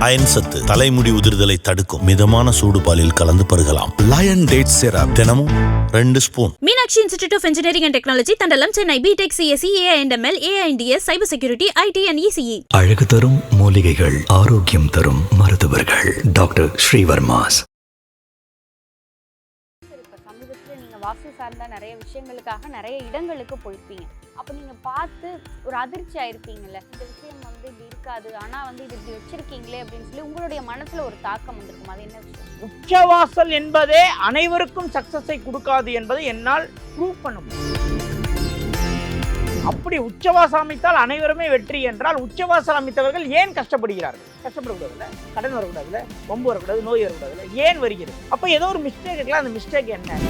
Iron சத்து தலைமுடி உதிர்தலை தடுக்கும். மிதமான சூடு பாலில் கலந்து பருகலாம். லயன் டேட் சிரப் தினமும் ரெண்டு spoon. Meenakshi institute of engineering and technology Thandalam Chennai. BTech CSC AI and ML AI and DS cyber security IT and ECE அழகு தரும் மூலிகைகள் ஆரோக்கியம் தரும் மருத்துவர்கள். டாக்டர் ஸ்ரீவர்மாஸ். வாஸ்து சார்ந்த நிறைய விஷயங்களுக்காக நிறைய இடங்களுக்கு போயிருப்பீங்க. அப்போ நீங்கள் பார்த்து ஒரு அதிர்ச்சி ஆயிருப்பீங்கல்ல. இந்த விஷயம் வந்து இப்படி இருக்காது. ஆனால் வந்து இது இப்படி வச்சிருக்கீங்களே அப்படின்னு சொல்லி உங்களுடைய மனசில் ஒரு தாக்கம் வந்திருக்கும். அது என்ன விஷயம்? உச்சவாசல் என்பதே அனைவருக்கும் சக்ஸஸை கொடுக்காது என்பதை என்னால் ப்ரூவ் பண்ண முடியும். அப்படி உச்சவாசம் அமைத்தால் அனைவருமே வெற்றி என்றால் உச்சவாசல் அமைத்தவர்கள் ஏன் கஷ்டப்படுகிறார்கள்? கஷ்டப்படக்கூடாதுல்ல கடன் வரக்கூடாதுல்ல? வம்பு வரக்கூடாது? நோய் வரக்கூடாதுல்ல? ஏன் வருகிறது? அப்போ ஏதோ ஒரு மிஸ்டேக் இருக்கலாம். அந்த மிஸ்டேக் என்ன?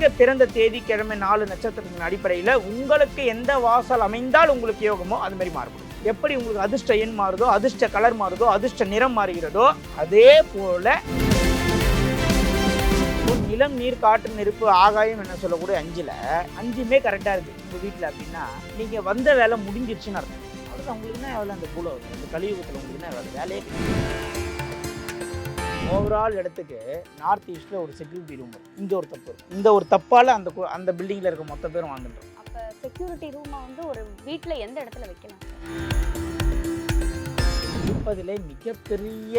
நீங்கள் பிறந்த தேதி கிழமை நாலு நட்சத்திரத்தின் அடிப்படையில் உங்களுக்கு எந்த வாசல் அமைந்தால் உங்களுக்கு யோகமோ அது மாதிரி மாறுபடும். எப்படி உங்களுக்கு அதிர்ஷ்ட எண் மாறுதோ அதிர்ஷ்ட கலர் மாறுதோ அதிர்ஷ்ட நிறம் மாறுகிறதோ அதே போல நிலம் நீர் காற்று நெருப்பு ஆகாயம் என்ன சொல்லக்கூடிய அஞ்சில் அஞ்சுமே கரெக்டாக இருக்குது உங்கள் வீட்டில் அப்படின்னா நீங்கள் வந்த வேலை முடிஞ்சிருச்சுன்னு அர்த்தம். அவ்வளோதான் உங்களுக்கு என்ன வேலை? அந்த பூல இந்த கலியுகத்தில் உங்களுக்கு என்ன வேலை? வேலையே ஓவரால் இடத்துக்கு நார்த் ஈஸ்ட்ல ஒரு செக்யூரிட்டி ரூம் இங்க ஒரு தப்பு. இந்த ஒரு தப்பால அந்த அந்த பில்டிங்ல இருக்க மொத்த பேரும் வாழ்ந்துட்டோம் அப்போ செக்யூரிட்டி ரூமை வந்து ஒரு வீட்டில் எந்த இடத்துல வைக்கலாம் இருப்பதிலே மிகப்பெரிய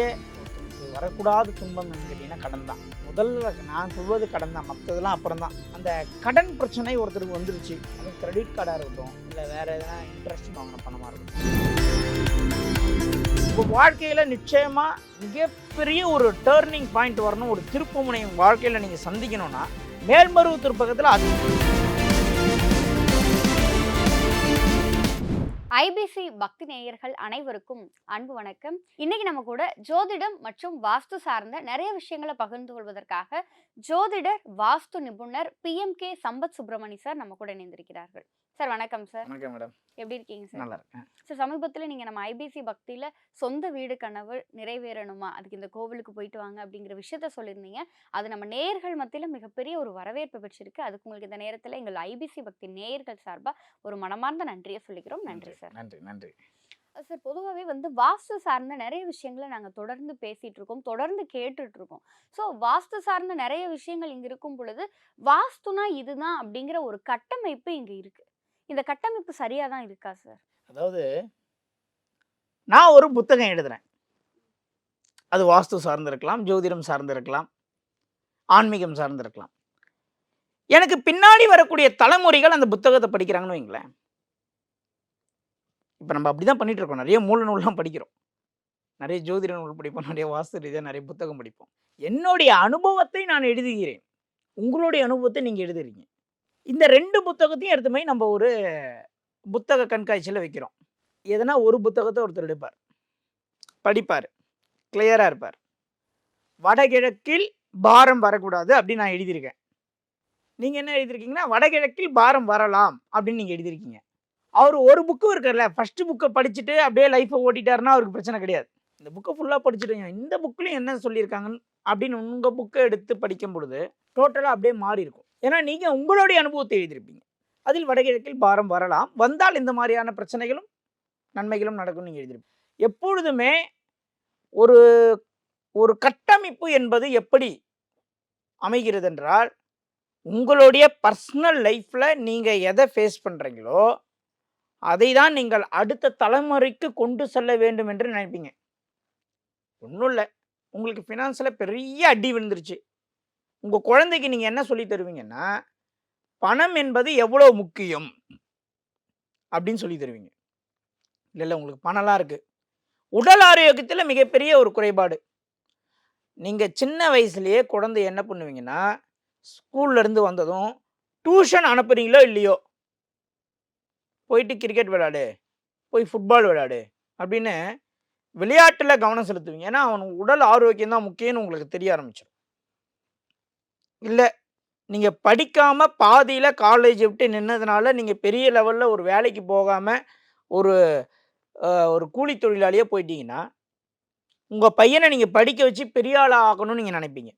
வரக்கூடாத துன்பம் கேட்டீங்கன்னா கடன் தான். முதல்ல நான் சொல்வது கடன் தான். மற்றதெல்லாம் அப்புறம் தான். அந்த கடன் பிரச்சனை ஒருத்தருக்கு வந்துருச்சு. அது கிரெடிட் கார்டாக இருக்கட்டும் இல்லை வேற எதனா இன்ட்ரெஸ்ட் வாங்கின பணமாக இருக்கட்டும். உங்கள் வாழ்க்கையில் நிச்சயமாக மிகப்பெரிய ஒரு டேர்னிங் பாயிண்ட் வரணும் ஒரு திருப்புமுனை உங்கள் வாழ்க்கையில் நீங்கள் சந்திக்கணும்னா மேல்மருவத்தூர் பக்கத்தில் அது. ஐபிசி பக்தி நேயர்கள் அனைவருக்கும் அன்பு வணக்கம். இன்னைக்கு நம்ம கூட ஜோதிடம் மற்றும் வாஸ்து சார்ந்த நிறைய விஷயங்களை பகிர்ந்து கொள்வதற்காக ஜோதிடர் வாஸ்து நிபுணர் பிஎம்கே சம்பத் சுப்பிரமணி சார் நம்ம கூட இணைந்திருக்கிறார்கள். சார் வணக்கம் சார். வணக்கம் மேடம். எப்படி இருக்கீங்க சார்? நல்லா இருக்கேன் சார் சமீபத்தில் நீங்கள் நம்ம ஐபிசி பக்தியில் சொந்த வீடு கனவு நிறைவேறணுமா? அதுக்கு இந்த கோவிலுக்கு போயிட்டு வாங்க அப்படிங்கிற விஷயத்த சொல்லியிருந்தீங்க. அது நம்ம நேயர்கள் மத்தியில் மிகப்பெரிய ஒரு வரவேற்பு பெற்றிருக்கு. அதுக்கு உங்களுக்கு இந்த நேரத்தில் எங்கள் ஐபிசி பக்தி நேயர்கள் சார்பாக ஒரு மனமார்ந்த நன்றியை சொல்லிக்கிறோம். நன்றி சார். நன்றி நன்றி. சார் பொதுவாகவே வந்து வாஸ்து சார்ந்த நிறைய விஷயங்களை நாங்கள் தொடர்ந்து பேசிட்டு இருக்கோம் தொடர்ந்து கேட்டுட்டு இருக்கோம். ஸோ வாஸ்து சார்ந்த நிறைய விஷயங்கள் இங்கே இருக்கும் பொழுது வாஸ்துனா இதுதான் அப்படிங்கிற ஒரு கட்டமைப்பு இங்கே இருக்கு. இந்த கட்டமைப்பு சரியாக தான் இருக்கா சார்? அதாவது நான் ஒரு புத்தகம் எழுதுறேன். அது வாஸ்து சார்ந்திருக்கலாம் ஜோதிடம் சார்ந்திருக்கலாம் ஆன்மீகம் சார்ந்திருக்கலாம். எனக்கு பின்னாடி வரக்கூடிய தலைமுறைகள் அந்த புத்தகத்தை படிக்கிறாங்கன்னு வைங்களேன். இப்போ நம்ம அப்படி தான் பண்ணிகிட்டு இருக்கோம். நிறைய மூல நூல்லாம் படிக்கிறோம். நிறைய ஜோதிட நூல் படிப்போம் நிறைய வாஸ்து ரீதியாக நிறைய புத்தகம் படிப்போம். என்னுடைய அனுபவத்தை நான் எழுதுகிறேன். உங்களுடைய அனுபவத்தை நீங்கள் எழுதுறீங்க. இந்த ரெண்டு புத்தகத்தையும் எடுத்து போய் நம்ம ஒரு புத்தக கண்காட்சியில் வைக்கிறோம். எதனா ஒரு புத்தகத்தை ஒருத்தர் எடுப்பார். படிப்பார். கிளியராக இருப்பார். வடகிழக்கில் பாரம் வரக்கூடாது அப்படின்னு நான் எழுதியிருக்கேன். நீங்கள் என்ன எழுதியிருக்கீங்கன்னா வடகிழக்கில் பாரம் வரலாம் அப்படின்னு நீங்கள் எழுதியிருக்கீங்க. அவர் ஒரு புக்கு இருக்கார்ல ஃபஸ்ட்டு புக்கை படிச்சுட்டு அப்படியே லைஃப்பை ஓட்டிட்டாருன்னா அவருக்கு பிரச்சனை கிடையாது. இந்த புக்கை ஃபுல்லாக படிச்சுட்டீங்க இந்த புக்லையும் என்ன சொல்லியிருக்காங்கன்னு அப்படின்னு உங்கள் புக்கை எடுத்து படிக்கும் பொழுது டோட்டலாக அப்படியே மாறி இருக்கும் ஏன்னா நீங்கள் உங்களுடைய அனுபவத்தை எழுதியிருப்பீங்க. அதில் வடகிழக்கில் பாரம் வரலாம். வந்தால் இந்த மாதிரியான பிரச்சனைகளும் நன்மைகளும் நடக்கும் நீங்கள் எழுதியிருப்பீங்க. எப்பொழுதுமே ஒரு ஒரு கட்டமைப்பு என்பது எப்படி அமைகிறது என்றால் உங்களுடைய பர்சனல் லைஃப்பில் நீங்கள் எதை ஃபேஸ் பண்ணுறீங்களோ அதை தான் நீங்கள் அடுத்த தலைமுறைக்கு கொண்டு செல்ல வேண்டும் என்று நினைப்பீங்க. ஒன்றும் இல்லை. உங்களுக்கு ஃபினான்ஸில் பெரிய அடி விழுந்துருச்சு. உங்கள் குழந்தைக்கு நீங்கள் என்ன சொல்லி தருவீங்கன்னா பணம் என்பது எவ்வளோ முக்கியம்? அப்படின்னு சொல்லி தருவீங்க. இல்லை இல்லை உங்களுக்கு பணம்லாம் இருக்குது உடல் ஆரோக்கியத்தில் மிகப்பெரிய ஒரு குறைபாடு. நீங்கள் சின்ன வயசுலேயே குழந்தை என்ன பண்ணுவீங்கன்னா ஸ்கூல்ல இருந்து வந்ததும் டியூஷன் அனுப்புறீங்களோ இல்லையோ? போயிட்டு கிரிக்கெட் விளையாடு. போய் ஃபுட்பால் விளையாடு. அப்படின்னு விளையாட்டில் கவனம் செலுத்துவீங்க. ஏன்னா அவன் உடல் ஆரோக்கியம் தான் முக்கியம்னு உங்களுக்கு தெரிய ஆரம்பிச்சிடும் இல்லை நீங்கள் படிக்காமல் பாதியில் காலேஜ் விட்டு நின்னதுனால நீங்கள் பெரிய லெவலில் ஒரு வேலைக்கு போகாமல் ஒரு ஒரு கூலி தொழிலாளியே போயிட்டீங்கன்னா உங்கள் பையனை நீங்கள் படிக்க வச்சு பெரிய ஆளாக ஆகணும்னு நீங்கள் நினைப்பீங்க.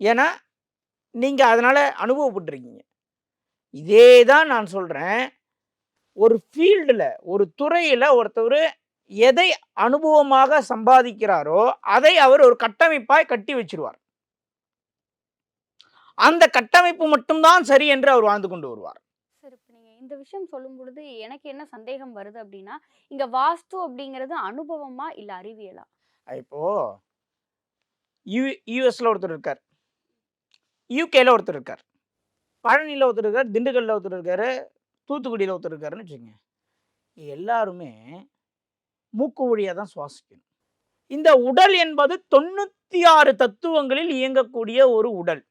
ஏன்னா நீங்கள் அதனால் அனுபவப்பட்டிருக்கீங்க. இதே தான் நான் சொல்கிறேன் ஒரு ஃபீல்டில் ஒரு துறையில் ஒருத்தவர் எதை அனுபவமாக சம்பாதிக்கிறாரோ அதை அவர் ஒரு கட்டமைப்பாய் கட்டி வச்சிருவார். அந்த கட்டமைப்பு மட்டும்தான் சரி என்று அவர் வாழ்ந்து கொண்டு வருவார். சார் இப்போ நீங்கள் இந்த விஷயம் சொல்லும் பொழுது எனக்கு என்ன சந்தேகம் வருது அப்படின்னா இங்க வாஸ்து அப்படிங்கிறது அனுபவமா இல்ல அறிவியலா? இப்போ யூ யூஎஸ்ல ஒருத்தர் இருக்கார். யூகேல ஒருத்தர் இருக்கார். பழனியில் ஒருத்தர் இருக்கார் திண்டுக்கல்ல ஒருத்தர் இருக்காரு தூத்துக்குடியில் ஒருத்தர் இருக்காருன்னு வச்சுக்கோங்க. எல்லாருமே மூக்கு வழியாக தான் சுவாசிக்கணும். இந்த உடல் என்பது தொண்ணூற்றி ஆறு தத்துவங்களில் இயங்கக்கூடிய ஒரு உடல்.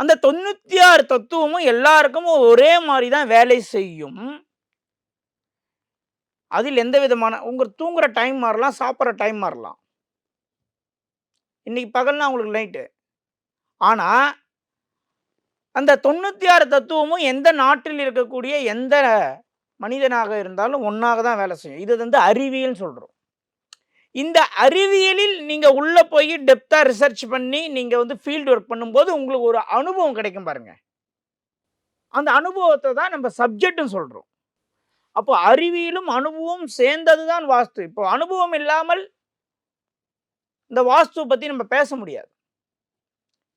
அந்த தொண்ணூற்றி ஆறு தத்துவமும் எல்லாருக்கும் ஒரே மாதிரி தான் வேலை செய்யும். அதில் எந்த விதமான உங்க தூங்குற டைம் மாறலாம் சாப்பிட்ற டைம் மாறலாம். இன்னைக்கு பகல்னா உங்களுக்கு நைட்டு ஆனால் அந்த தொண்ணூற்றி ஆறு தத்துவமும் எந்த நாட்டில் இருக்கக்கூடிய எந்த மனிதனாக இருந்தாலும் ஒன்றாக தான் வேலை செய்யும். இது வந்து அறிவியல்னு சொல்கிறோம் இந்த அறிவியலில் நீங்கள் உள்ளே போய் டெப்த்தாக ரிசர்ச் பண்ணி நீங்கள் வந்து ஃபீல்டு ஒர்க் பண்ணும்போது உங்களுக்கு ஒரு அனுபவம் கிடைக்கும் பாருங்க. அந்த அனுபவத்தை தான் நம்ம சப்ஜெக்ட்னு சொல்கிறோம் அப்போ அறிவியலும் அனுபவம் சேர்ந்தது தான் வாஸ்து. இப்போ அனுபவம் இல்லாமல் இந்த வாஸ்துவை பற்றி நம்ம பேச முடியாது.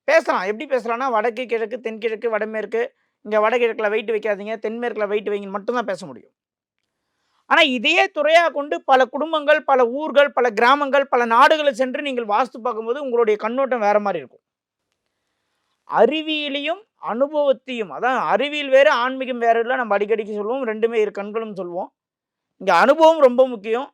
பேசலாம். எப்படி பேசலாம்னா வடக்கு கிழக்கு தென்கிழக்கு வடமேற்கு இங்கே வடகிழக்கில் வெயிட் வைக்காதீங்க தென்மேற்கில் வெயிட் வைங்கன்னு மட்டும்தான் பேச முடியும். ஆனால் இதையே துறையாக கொண்டு பல குடும்பங்கள் பல ஊர்கள் பல கிராமங்கள் பல நாடுகளை சென்று நீங்கள் வாஸ்து பார்க்கும்போது உங்களுடைய கண்ணோட்டம் வேறு மாதிரி இருக்கும். அறிவியலையும் அனுபவத்தையும் அதான் அறிவியல் வேறு ஆன்மீகம் வேறு இல்லை நம்ம அடிக்கடிக்கு சொல்லுவோம். ரெண்டுமே இரு கண்களும் சொல்லுவோம். இங்கே அனுபவம் ரொம்ப முக்கியம்.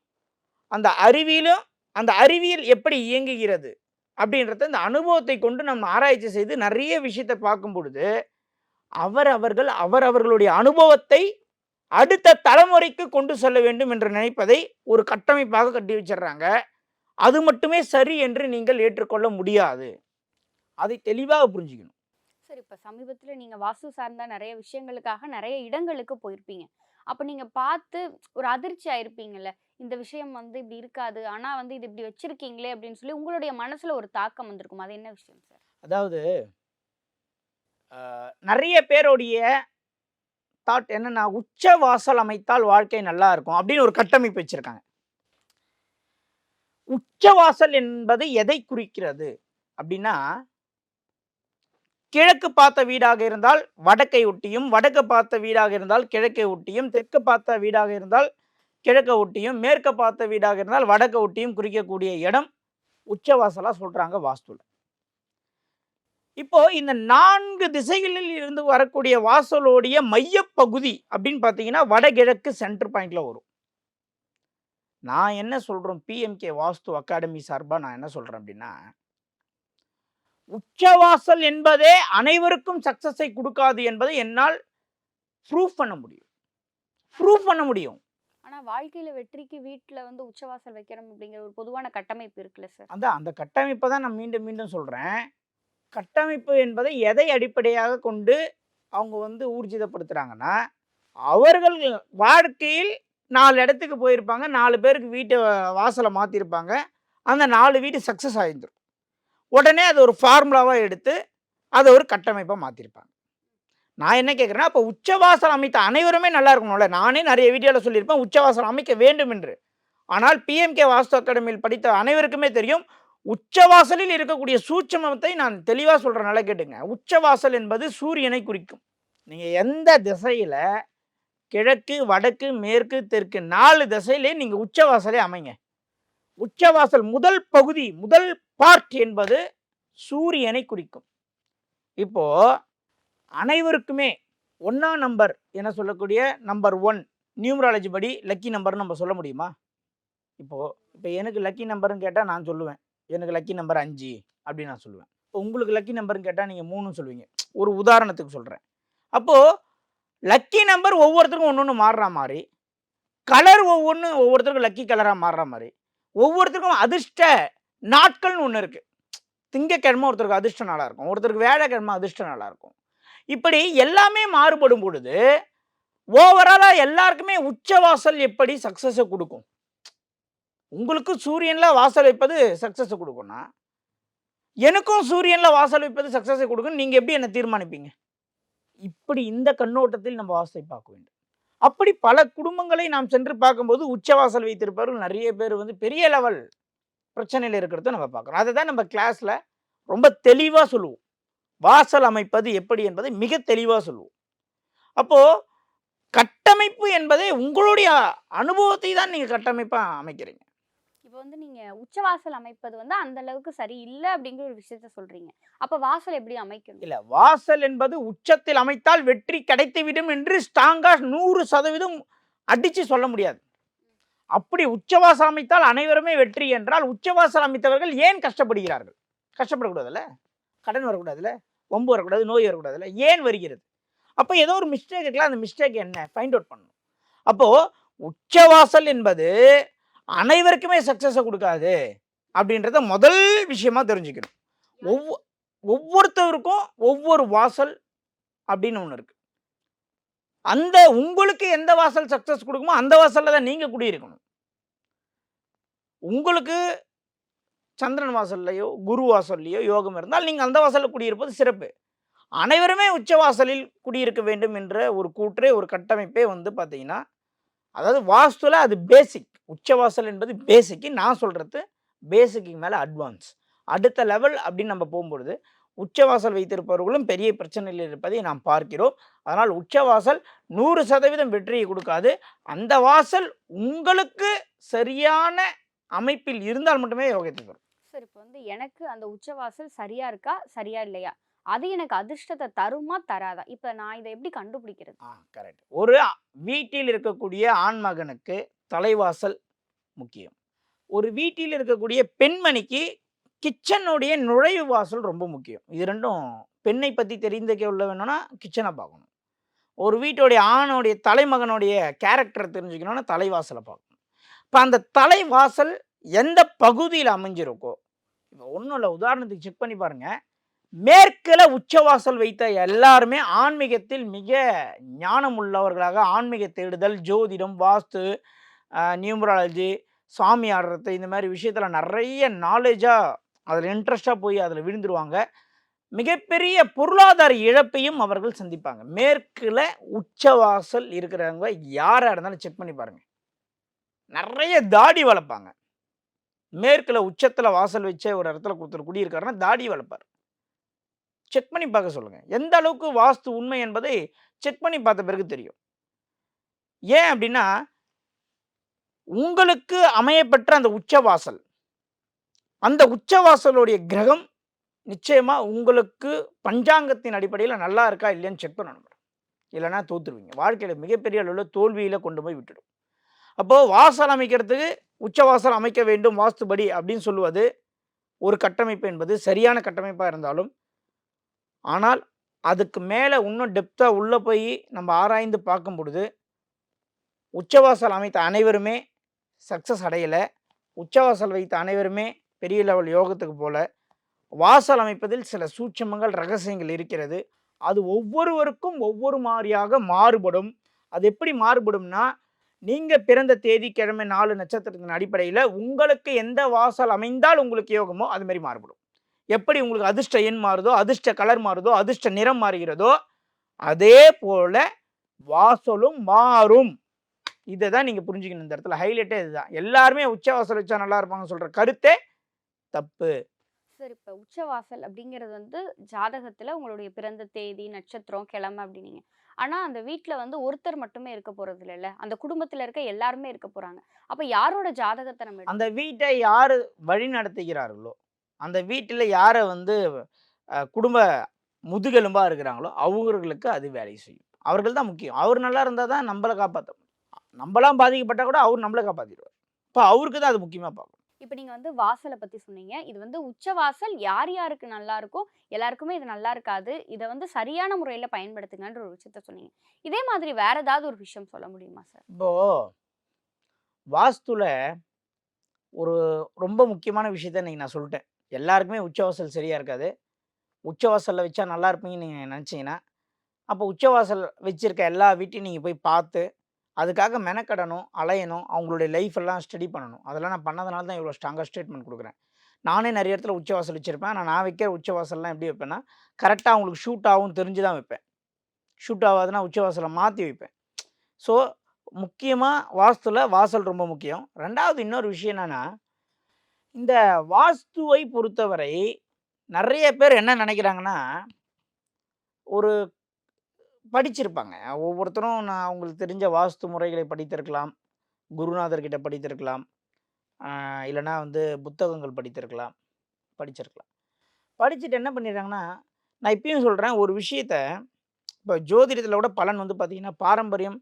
அந்த அறிவியலும் அந்த அறிவியல் எப்படி இயங்குகிறது அப்படின்றத இந்த அனுபவத்தை கொண்டு நம்ம ஆராய்ச்சி செய்து நிறைய விஷயத்தை பார்க்கும் பொழுது அவர் அவர்கள் அவர் அவர்களுடைய அனுபவத்தை அடுத்த தலைமுறைக்கு கொண்டு செல்ல வேண்டும் என்று நினைப்பதை ஒரு கட்டமைப்பாக கட்டி வச்சிடுறாங்க. அது மட்டுமே சரி என்று நீங்கள் ஏற்றுக்கொள்ள முடியாது. அதை தெளிவாக புரிஞ்சுக்கணும். சரி இப்போ சமீபத்துல நீங்க வாஸ்து சார்ந்த நிறைய விஷயங்களுக்காக நிறைய இடங்களுக்கு போயிருப்பீங்க. அப்ப நீங்க பார்த்து ஒரு அதிர்ச்சி ஆயிருப்பீங்கல்ல. இந்த விஷயம் வந்து இப்படி இருக்காது. ஆனா வந்து இது இப்படி வச்சிருக்கீங்களே அப்படின்னு சொல்லி உங்களுடைய மனசுல ஒரு தாக்கம் வந்திருக்கும். அது என்ன விஷயம் சார்? அதாவது நிறைய பேருடைய தாட் என்னன்னா உச்ச வாசல் அமைத்தால் வாழ்க்கை நல்லா இருக்கும் அப்படின்னு ஒரு கட்டமைப்பு வச்சுருக்காங்க. உச்ச வாசல் என்பது எதை குறிக்கிறது அப்படின்னா கிழக்கு பார்த்த வீடாக இருந்தால் வடக்கை ஒட்டியும் வடக்கு பார்த்த வீடாக இருந்தால் கிழக்கை ஒட்டியும் தெற்கு பார்த்த வீடாக இருந்தால் கிழக்க ஒட்டியும் மேற்க பார்த்த வீடாக இருந்தால் வடக்க ஒட்டியும் குறிக்கக்கூடிய இடம் உச்சவாசலா சொல்கிறாங்க வாஸ்துவில் இப்போ இந்த நான்கு திசைகளில் இருந்து வரக்கூடிய வாசலோடைய மையப்பகுதி அப்படின்னு பார்த்தீங்கன்னா வடகிழக்கு சென்டர் பாயிண்ட்ல வரும். நான் என்ன சொல்றோம் பிஎம்கே வாஸ்து அகாடமி சார்பா நான் என்ன சொல்றேன் அப்படின்னா உச்சவாசல் என்பதே அனைவருக்கும் சக்சஸை கொடுக்காது என்பதை என்னால் ப்ரூஃப் பண்ண முடியும். ப்ரூஃப் பண்ண முடியும். ஆனா வாழ்க்கையில வெற்றிக்கு வீட்ல வந்து உச்சவாசல் வைக்கணும் அப்படிங்கிற ஒரு பொதுவான கட்டமைப்பு இருக்குல்ல சார்? அந்த அந்த கட்டமைப்பை தான் நான் மீண்டும் மீண்டும் சொல்கிறேன் கட்டமைப்பு என்பதை எதை அடிப்படையாக கொண்டு அவங்க வந்து ஊர்ஜிதப்படுத்துகிறாங்கன்னா அவர்கள் வாழ்க்கையில் நாலு இடத்துக்கு போயிருப்பாங்க நாலு பேருக்கு வீட்டை வாசலை மாற்றிருப்பாங்க அந்த நாலு வீடு சக்ஸஸ் ஆகிருந்துடும் உடனே அது ஒரு ஃபார்முலாவாக எடுத்து அதை ஒரு கட்டமைப்பாக மாற்றிருப்பாங்க நான் என்ன கேட்குறேன்னா அப்போ உச்சவாசல் அமைத்த அனைவருமே நல்லா இருக்கணும்ல. நானே நிறைய வீடியோவில் சொல்லியிருப்பேன் உச்சவாசல் அமைக்க வேண்டும் என்று. ஆனால் பிஎம்கே வாஸ்து அகாடமியில் படித்த அனைவருக்குமே தெரியும் உச்சவாசலில் இருக்கக்கூடிய சூட்சமத்தை நான் தெளிவாக சொல்கிறனால கேட்டுங்க. உச்சவாசல் என்பது சூரியனை குறிக்கும். நீங்கள் எந்த திசையில் கிழக்கு வடக்கு மேற்கு தெற்கு நாலு திசையிலே நீங்கள் உச்சவாசலே அமைங்க. உச்சவாசல் முதல் பகுதி முதல் பார்ட் என்பது சூரியனை குறிக்கும். இப்போ அனைவருக்குமே ஒன்றா நம்பர் என சொல்லக்கூடிய நம்பர் ஒன் நியூமராலஜி படி லக்கி நம்பர்னு நம்ம சொல்ல முடியுமா? இப்போது இப்போ எனக்கு லக்கி நம்பர்னு கேட்டால் நான் சொல்லுவேன். எனக்கு லக்கி நம்பர் அஞ்சு அப்படின்னு நான் சொல்லுவேன். இப்போ உங்களுக்கு லக்கி நம்பர்னு கேட்டால் நீங்கள் மூணுன்னு சொல்லுவீங்க. ஒரு உதாரணத்துக்கு சொல்கிறேன் அப்போது லக்கி நம்பர் ஒவ்வொருத்தருக்கும் ஒன்று ஒன்று மாறுற மாதிரி கலர் ஒவ்வொன்று ஒவ்வொருத்தருக்கும் லக்கி கலராக மாறுற மாதிரி ஒவ்வொருத்தருக்கும் அதிர்ஷ்ட நாட்கள்னு ஒன்று இருக்குது திங்கக்கிழமை ஒருத்தருக்கு அதிர்ஷ்ட நாளாக இருக்கும். ஒருத்தருக்கு வேலைக்கிழமை அதிர்ஷ்ட நாளாக இருக்கும். இப்படி எல்லாமே மாறுபடும் பொழுது ஓவராலாக எல்லாருக்குமே உச்சவாசல் எப்படி சக்ஸஸை கொடுக்கும்? உங்களுக்கு சூரியனில் வாசல் வைப்பது சக்ஸஸை கொடுக்கும்னா எனக்கும் சூரியனில் வாசல் வைப்பது சக்ஸஸை கொடுக்கும் நீங்கள் எப்படி என்னை தீர்மானிப்பீங்க? இப்படி இந்த கண்ணோட்டத்தில் நம்ம வாசலை பார்க்க வேண்டும். அப்படி பல குடும்பங்களை நாம் சென்று பார்க்கும்போது உச்சவாசல் வைத்திருப்பவர்கள் நிறைய பேர் வந்து பெரிய லெவல் பிரச்சனையில் இருக்கிறத நம்ம பார்க்குறோம். அதை தான் நம்ம கிளாஸில் ரொம்ப தெளிவாக சொல்லுவோம். வாசல் அமைப்பது எப்படி என்பதை மிக தெளிவாக சொல்லுவோம். அப்போது கட்டமைப்பு என்பதே உங்களுடைய அனுபவத்தை தான் நீங்கள் கட்டமைப்பாக அமைக்கிறீங்க. இப்போ வந்து நீங்க உச்சவாசல் அமைப்பது வந்து அந்த அளவுக்கு சரி இல்லை அப்படிங்கிற ஒரு விஷயத்த சொல்றீங்க. அப்ப வாசல் எப்படி அமைக்கணும்? இல்ல வாசல் என்பது உச்சத்தில் அமைத்தால் வெற்றி கிடைத்துவிடும் என்று ஸ்ட்ராங்கா நூறு சதவீதம் அடிச்சு சொல்ல முடியாது. அப்படி உச்சவாசல் அமைத்தால் அனைவருமே வெற்றி என்றால் உச்சவாசல் அமைத்தவர்கள் ஏன் கஷ்டப்படுகிறார்கள்? கஷ்டப்படக்கூடாதுல்ல? கடன் வரக்கூடாதுல்ல? ஒம்பு வரக்கூடாது நோய் வரக்கூடாதுல்ல? ஏன் வருகிறது? அப்போ ஏதோ ஒரு மிஸ்டேக் இருக்கலாம் அந்த மிஸ்டேக் என்ன? ஃபைண்ட் அவுட் பண்ணணும். அப்போது உச்சவாசல் என்பது அனைவருக்குமே சக்சஸை கொடுக்காது அப்படின்றத முதல் விஷயமா தெரிஞ்சுக்கணும். ஒவ்வொ ஒவ்வொருத்தருக்கும் ஒவ்வொரு வாசல் அப்படின்னு ஒன்று இருக்கு. அந்த உங்களுக்கு எந்த வாசல் சக்சஸ் கொடுக்குமோ அந்த வாசல்ல தான் நீங்க குடியிருக்கணும். உங்களுக்கு சந்திரன் வாசல்லையோ குரு வாசல்லையோ யோகம் இருந்தால் நீங்கள் அந்த வாசலில் குடியிருப்பது சிறப்பு. அனைவருமே உச்ச வாசலில் குடியிருக்க வேண்டும் என்ற ஒரு கூற்றே ஒரு கட்டமைப்பே வந்து பார்த்தீங்கன்னா அதாவது வாஸ்துல அது பேசிக் உச்சவாசல் என்பது பேசிக்கு நான் சொல்றது பேசிக்கு மேலே அட்வான்ஸ் அடுத்த லெவல் அப்படின்னு நம்ம போகும்பொழுது உச்சவாசல் வைத்திருப்பவர்களும் பெரிய பிரச்சனையில் இருப்பதை நாம் பார்க்கிறோம். அதனால் உச்சவாசல் நூறு சதவீதம் வெற்றியை கொடுக்காது. அந்த வாசல் உங்களுக்கு சரியான அமைப்பில் இருந்தால் மட்டுமே யோகத்தை தரும். சார் இப்போ வந்து எனக்கு அந்த உச்சவாசல் சரியா இருக்கா? சரியா இல்லையா? அது எனக்கு அதிர்ஷ்டத்தை தருமா தராதா? இப்ப நான் இதை எப்படி கண்டுபிடிக்கிறது? ஆ கரெக்ட். ஒரு வீட்டில் இருக்கக்கூடிய ஆண்மகனுக்கு தலைவாசல் முக்கியம். ஒரு வீட்டில் இருக்கக்கூடிய பெண்மணிக்கு கிச்சனுடைய நுழைவு வாசல் ரொம்ப முக்கியம். இது ரெண்டும் பெண்ணை பற்றி தெரிந்துக்க உள்ள வேணும்னா கிச்சனை பார்க்கணும். ஒரு வீட்டுடைய ஆணுடைய தலைமகனுடைய கேரக்டரை தெரிஞ்சுக்கணும்னா தலைவாசலை பார்க்கணும். இப்போ அந்த தலைவாசல் எந்த பகுதியில் அமைஞ்சிருக்கோ இப்போ ஒன்றும் இல்லை உதாரணத்துக்கு செக் பண்ணி பாருங்கள் மேற்கில் உச்சவாசல் வைத்த எல்லாருமே ஆன்மீகத்தில் மிக ஞானம் உள்ளவர்களாக ஆன்மீக தேடுதல் ஜோதிடம் வாஸ்து நியூமராலஜி சாமி ஆடுறது இந்த மாதிரி விஷயத்தில் நிறைய நாலேஜாக அதில் இன்ட்ரெஸ்டாக போய் அதில் விழுந்துருவாங்க. மிகப்பெரிய பொருளாதார இழப்பையும் அவர்கள் சந்திப்பாங்க. மேற்கில் உச்சவாசல் இருக்கிறவங்க யாராக இருந்தாலும் செக் பண்ணி பாருங்கள் நிறைய தாடி வளர்ப்பாங்க. மேற்கில் உச்சத்தில் வாசல் வச்ச ஒரு இடத்துல கொடுத்துரு குடியிருக்காருன்னா தாடி வளர்ப்பார். செக் பண்ணி பார்க்க சொல்லுங்கள் எந்த அளவுக்கு வாஸ்து உண்மை என்பதை செக் பண்ணி பார்த்த பிறகு தெரியும். ஏன் அப்படின்னா உங்களுக்கு அமையப்பெற்ற அந்த உச்சவாசல் அந்த உச்சவாசலுடைய கிரகம் நிச்சயமாக உங்களுக்கு பஞ்சாங்கத்தின் அடிப்படையில் நல்லா இருக்கா இல்லையான்னு செக் பண்ணணும். இல்லைன்னா தோத்துருவீங்க. வாழ்க்கையில் மிகப்பெரிய அளவில் தோல்வியில் கொண்டு போய் விட்டுடும். அப்போது வாசல் அமைக்கிறதுக்கு உச்சவாசல் அமைக்க வேண்டும் வாஸ்துபடி அப்படின்னு சொல்லுவது ஒரு கட்டமைப்பு என்பது சரியான கட்டமைப்பாக இருந்தாலும் ஆனால் அதுக்கு மேலே இன்னும் டெப்த்தாக உள்ளே போய் நம்ம ஆராய்ந்து பார்க்கும் பொழுது உச்சவாசல் அமைத்த அனைவருமே சக்ஸஸ் அடையலை. உச்சவாசல் வைத்த அனைவருமே பெரிய லெவல் யோகத்துக்கு போல. வாசல் அமைப்பதில் சில சூட்சமங்கள் ரகசியங்கள் இருக்கிறது. அது ஒவ்வொருவருக்கும் ஒவ்வொரு மாதிரியாக மாறுபடும். அது எப்படி மாறுபடும்னா நீங்கள் பிறந்த தேதி கிழமை நாலு நட்சத்திரத்தின் அடிப்படையில் உங்களுக்கு எந்த வாசல் அமைந்தால் உங்களுக்கு யோகமோ அது மாதிரி மாறுபடும். எப்படி உங்களுக்கு அதிர்ஷ்ட எண் மாறுதோ அதிர்ஷ்ட கலர் மாறுதோ அதிர்ஷ்ட நிறம் மாறுகிறதோ அதே போல வாசலும் மாறும். இதை தான் நீங்கள் புரிஞ்சுக்கணும் இந்த இடத்துல. ஹைலைட்டே இதுதான். எல்லாருமே உச்ச வாசல் வச்சா நல்லா இருப்பாங்க சொல்கிற கருத்தே தப்பு. சார் இப்போ உச்சவாசல் அப்படிங்கிறது வந்து ஜாதகத்துல உங்களுடைய பிறந்த தேதி நட்சத்திரம் கிழமை அப்படின்னீங்க. ஆனா அந்த வீட்ல வந்து ஒருத்தர் மட்டுமே இருக்க போறது இல்லைல்ல? அந்த குடும்பத்துல இருக்க எல்லாருமே இருக்க போறாங்க. அப்ப யாரோட ஜாதகத்தை நம்ம? அந்த வீட்டை யார் வழி நடத்துகிறார்களோ? அந்த வீட்டில் யாரை வந்து குடும்ப முதுகெலும்பாக இருக்கிறாங்களோ அவங்களுக்கு அது வேலை செய்யும். அவர்கள் தான் முக்கியம். அவர் நல்லா இருந்தால் தான் நம்மளை காப்பாற்ற நம்மளாம் பாதிக்கப்பட்டால் கூட அவர் நம்மளை காப்பாற்றிடுவார் இப்போ அவருக்கு தான் அது முக்கியமாக பார்க்கணும். இப்போ நீங்க வந்து வாசலை பத்தி சொன்னீங்க. இது வந்து உச்சவாசல் யார் யாருக்கு நல்லா இருக்கோ எல்லாருக்குமே இது நல்லா இருக்காது. இதை வந்து சரியான முறையில பயன்படுத்துங்கன்ற ஒரு விஷயத்த சொன்னீங்க. இதே மாதிரி வேற ஏதாவது ஒரு விஷயம் சொல்ல முடியுமா சார்? இப்போ வாஸ்துல ஒரு ரொம்ப முக்கியமான விஷயத்த இன்னைக்கு நான் சொல்லிட்டேன். எல்லாருக்குமே உச்சவாசல் சரியா இருக்காது. உச்சவாசலில் வச்சா நல்லா இருப்பீங்கன்னு நீங்கள் நினச்சிங்கன்னா அப்போ உச்சவாசல் வச்சிருக்க எல்லா வீட்டையும் நீங்கள் போய் பார்த்து அதுக்காக மெனக்கடணும் அலையணும் அவங்களுடைய லைஃப் எல்லாம் ஸ்டடி பண்ணணும். அதெல்லாம் நான் பண்ணதுனால தான் இவ்வளோ ஸ்ட்ராங்காக ஸ்டேட்மெண்ட் கொடுக்குறேன். நானே நிறைய இடத்துல உச்சவாசல் வச்சுருப்பேன். ஆனால் நான் வைக்கிற உச்சவாசல்லாம் எப்படி வைப்பேன்னா கரெக்டாக அவங்களுக்கு ஷூட் ஆகும் தெரிஞ்சு தான் வைப்பேன். ஷூட் ஆகாதுன்னா உச்சவாசலை மாற்றி வைப்பேன். ஸோ முக்கியமாக வாஸ்துல வாசல் ரொம்ப முக்கியம். ரெண்டாவது இன்னொரு விஷயம் என்னென்னா இந்த வாஸ்துவை பொறுத்தவரை நிறைய பேர் என்ன நினைக்கிறாங்கன்னா ஒரு படிச்சிருப்பாங்க. ஒவ்வொருத்தரும் நான் அவங்களுக்கு தெரிஞ்ச வாஸ்து முறைகளை படித்திருக்கலாம். குருநாதர்கிட்ட படித்திருக்கலாம். இல்லைனா இல்லைன்னா வந்து புத்தகங்கள் படித்திருக்கலாம். படிச்சிருக்கலாம். படிச்சுட்டு என்ன பண்ணிடுறாங்கன்னா நான் இப்பயும் சொல்கிறேன் ஒரு விஷயத்த இப்போ ஜோதிடத்தில் கூட பலன் வந்து பார்த்திங்கன்னா பாரம்பரியம்